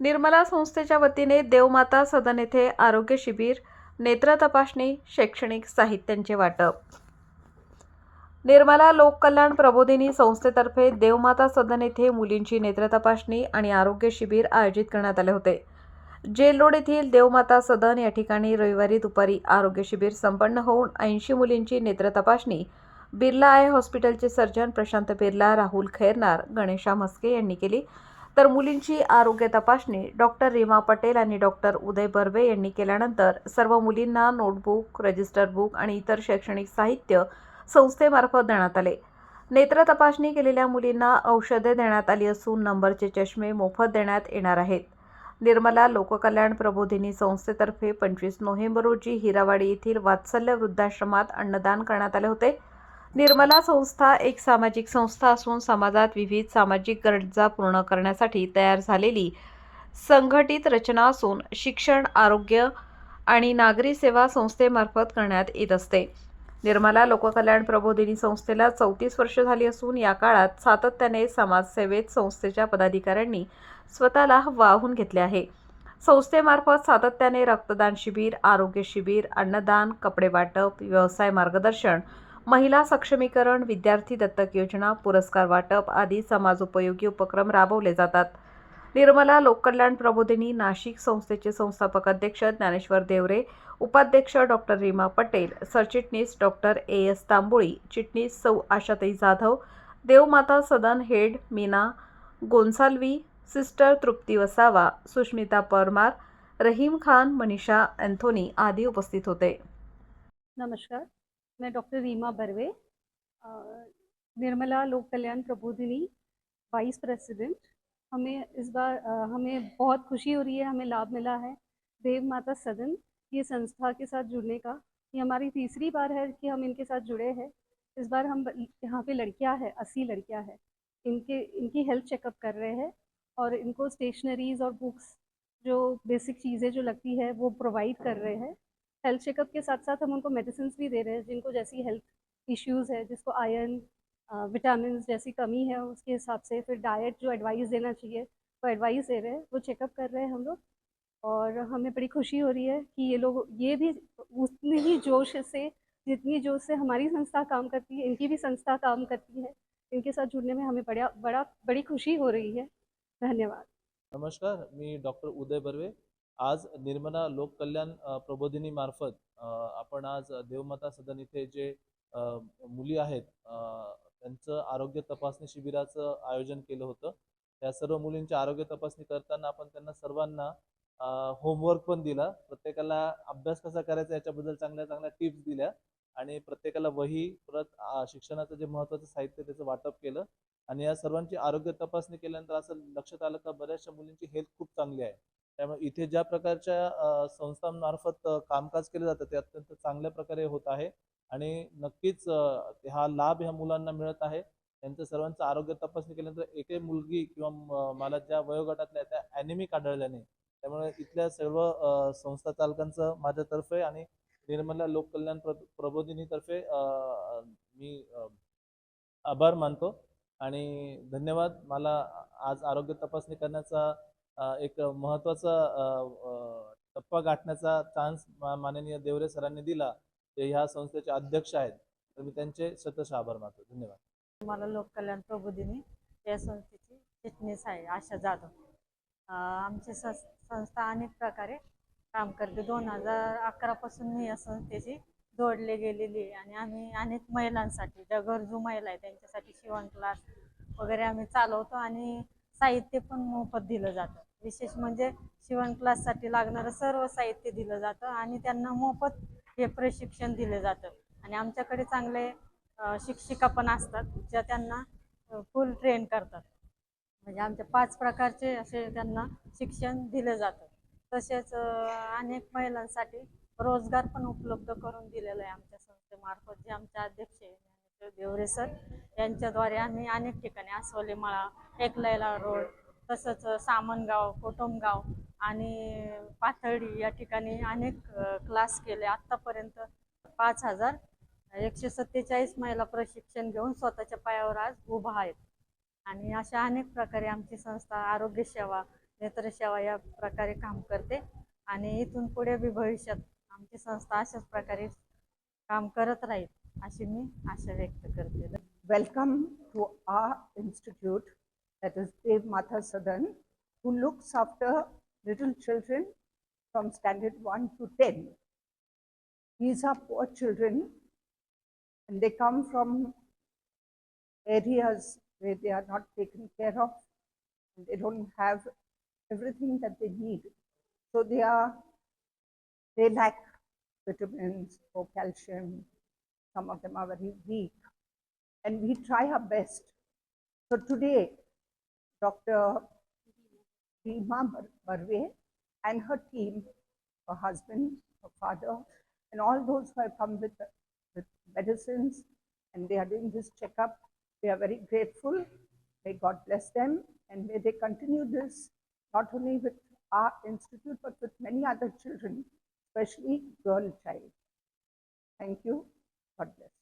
निर्मला संस्थेच्या वतीने देवमाता सदन येथे आरोग्य शिबिर नेत्र तपासणी शैक्षणिक साहित्यांचे वाटप. निर्मला लोककल्याण प्रबोधिनी संस्थेतर्फे देवमाता सदन येथे मुलींची नेत्र तपासणी आणि आरोग्य शिबिर आयोजित करण्यात आले होते. जेल रोड येथील देवमाता सदन या ठिकाणी रविवारी दुपारी आरोग्य शिबिर संपन्न होऊन ऐंशी मुलींची नेत्र तपासणी बिर्ला आय हॉस्पिटलचे सर्जन प्रशांत बिर्ला राहुल खैरनार गणेशा म्हस्के यांनी केली. तर मुलींची आरोग्य तपासणी डॉक्टर रीमा पटेल आणि डॉक्टर उदय बर्वे यांनी केल्यानंतर सर्व मुलींना नोटबुक रजिस्टर बुक आणि इतर शैक्षणिक साहित्य संस्थेमार्फत देण्यात आले. नेत्र तपासणी केलेल्या मुलींना औषधे देण्यात आली असून नंबरचे चष्मे मोफत देण्यात येणार आहेत. निर्मला लोककल्याण प्रबोधिनी संस्थेतर्फे पंचवीस नोव्हेंबर रोजी हिरावाडी येथील वात्सल्य वृद्धाश्रमात अन्नदान करण्यात आले होते. निर्मला संस्था एक सामाजिक संस्था असून समाजात विविध सामाजिक गरजा पूर्ण करण्यासाठी तयार झालेली संघटित रचना असून शिक्षण आरोग्य आणि नागरी सेवा संस्थेमार्फत करण्यात येत असते. निर्मला लोककल्याण प्रबोधिनी संस्थेला चौतीस वर्ष झाली असून या काळात सातत्याने समाजसेवेत संस्थेच्या पदाधिकाऱ्यांनी स्वतःला वाहून घेतले आहे. संस्थेमार्फत सातत्याने रक्तदान शिबिर आरोग्य शिबिर अन्नदान कपडे वाटप व्यवसाय मार्गदर्शन महिला सक्षमीकरण विद्यार्थी दत्तक योजना पुरस्कार वाटप आदी समाजोपयोगी उपक्रम राबवले जातात. निर्मला लोककल्याण प्रबोधिनी नाशिक संस्थेचे संस्थापक अध्यक्ष ज्ञानेश्वर देवरे उपाध्यक्ष डॉक्टर रीमा पटेल सरचिटणीस डॉक्टर ए एस तांबोळी चिटणीस सौ Ashatai Jadhav Devmata Sadan head Meena Gonsalves sister Trupti Vasava Sushmita Parmar Rahim Khan Manisha Anthony आदी उपस्थित होते. नमस्कार. मैं डॉक्टर रीमा बर्वे निर्मला लोक कल्याण प्रबोधिनी, वाइस प्रेसिडेंट। हमें इस बार हमें बहुत खुशी हो रही है, हमें लाभ मिला है देव माता सदन, ये संस्था के साथ जुड़ने का। ये हमारी तीसरी बार है कि हम इनके साथ जुड़े हैं। इस बार हम यहाँ पे लड़कियाँ हैं, अस्सी लड़कियाँ हैं। इनके, इनकी हेल्थ चेकअप कर रहे हैं और इनको स्टेशनरीज और बुक्स, जो बेसिक चीज़ें जो लगती है, वो प्रोवाइड कर रहे हैं। हेल्थ चेकअप के साथ साथ हम उनको मेडिसिन भी दे रहे हैं, जिनको जैसी हेल्थ इश्यूज़ है, जिसको आयरन विटामिन जैसी कमी है, उसके हिसाब से फिर डाइट जो एडवाइस देना चाहिए, वो एडवाइस दे रहे हैं, वो चेकअप कर रहे हैं हम लोग। और हमें बड़ी खुशी हो रही है कि ये लोग, ये भी उतनी ही जोश से, जितनी जोश से हमारी संस्था काम करती है, इनकी भी संस्था काम करती है, इनके साथ जुड़ने में हमें बड़ा बड़ा, बड़ी खुशी हो रही है। धन्यवाद। नमस्कार, मी डॉक्टर उदय बर्वे। आज निर्मला लोककल्याण प्रबोधिनी मार्फत आपण आज देवमाता सदन इथे जे मुली आहेत त्यांचं आरोग्य तपासणी शिबिराचं आयोजन केलं होतं. त्या सर्व मुलींची आरोग्य तपासणी करताना आपण त्यांना सर्वांना होमवर्क पण दिला. प्रत्येकाला अभ्यास कसा करायचा याच्याबद्दल चांगल्या चांगल्या टिप्स दिल्या आणि प्रत्येकाला वही परत शिक्षणाचं जे महत्त्वाचं साहित्य त्याचं वाटप केलं आणि या सर्वांची आरोग्य तपासणी केल्यानंतर असं लक्षात आलं का बऱ्याचशा मुलींची हेल्थ खूप चांगली आहे. त्यामुळे इथे ज्या प्रकारच्या संस्थांमार्फत कामकाज केलं जातं ते अत्यंत चांगल्या प्रकारे होत आहे. आणि नक्कीच हा लाभ ह्या मुलांना मिळत आहे. त्यांचं सर्वांचं आरोग्य तपासणी केल्यानंतर एकही मुलगी किंवा मला ज्या वयोगटातल्या त्या ॲनिमिक आढळल्याने त्यामुळे इथल्या सर्व संस्था चालकांचं माझ्यातर्फे आणि निर्मला लोककल्याण प्र प्रबोधिनीतर्फे मी आभार मानतो. आणि धन्यवाद. मला आज आरोग्य तपासणी करण्याचा एक महत्त्वाचा टप्पा गाठण्याचा चान्स माननीय देवरे सरांनी दिला. ते ह्या संस्थेचे अध्यक्ष आहेत. तर मी त्यांचे शतश आभार मानतो. धन्यवाद. मला लोककल्याण प्रबोधिनी या संस्थेची चिटणीस आहे आशा जाधव. आमची संस संस्था अनेक प्रकारे काम करते. दोन हजार अकरापासून मी या संस्थेची जोडले गेलेली आहे. आणि आम्ही अनेक महिलांसाठी ज्या गरजू महिला आहे त्यांच्यासाठी शिवण क्लास वगैरे आम्ही चालवतो. आणि साहित्य पण मोफत दिलं जातं. विशेष म्हणजे शिवण क्लाससाठी लागणारं सर्व साहित्य दिलं जातं आणि त्यांना मोफत हे प्रशिक्षण दिलं जातं. आणि आमच्याकडे चांगले शिक्षिका पण असतात ज्या त्यांना फुल ट्रेन करतात. म्हणजे आमच्या पाच प्रकारचे असे त्यांना शिक्षण दिलं जातं. तसेच अनेक महिलांसाठी रोजगार पण उपलब्ध करून दिलेला आहे आमच्या संस्थेमार्फत जे आमचे अध्यक्ष देवरे सर यांच्याद्वारे आम्ही अनेक ठिकाणी आसवले मळा एकलैला रोड तसंच सामनगाव कोटमगाव आणि पाथर्डी या ठिकाणी अनेक क्लास केले. आत्तापर्यंत पाच हजार एकशे सत्तेचाळीस महिला प्रशिक्षण घेऊन स्वतःच्या पायावर आज उभा आहेत. आणि अशा अनेक प्रकारे आमची संस्था आरोग्य सेवा नेत्रसेवा या प्रकारे काम करते. आणि इथून पुढे बी भविष्यात आमची संस्था अशाच प्रकारे काम करत राहील अशी मी आशा व्यक्त करते. Welcome to a institute that is Dev Mata Sadan, who looks after little children from standard 1 to 10. These are poor children and they come from areas where they are not taken care of they don't have everything that they need. So they are, they lack vitamins or calcium. Some of them are very weak and we try our best. So today, Dr. Reema Barve and her team, her husband, her father, and all those who have come with, with medicines and they are doing this checkup, we are very grateful. May God bless them and may they continue this not only with our institute but with many other children, especially girl child. Thank you. God bless.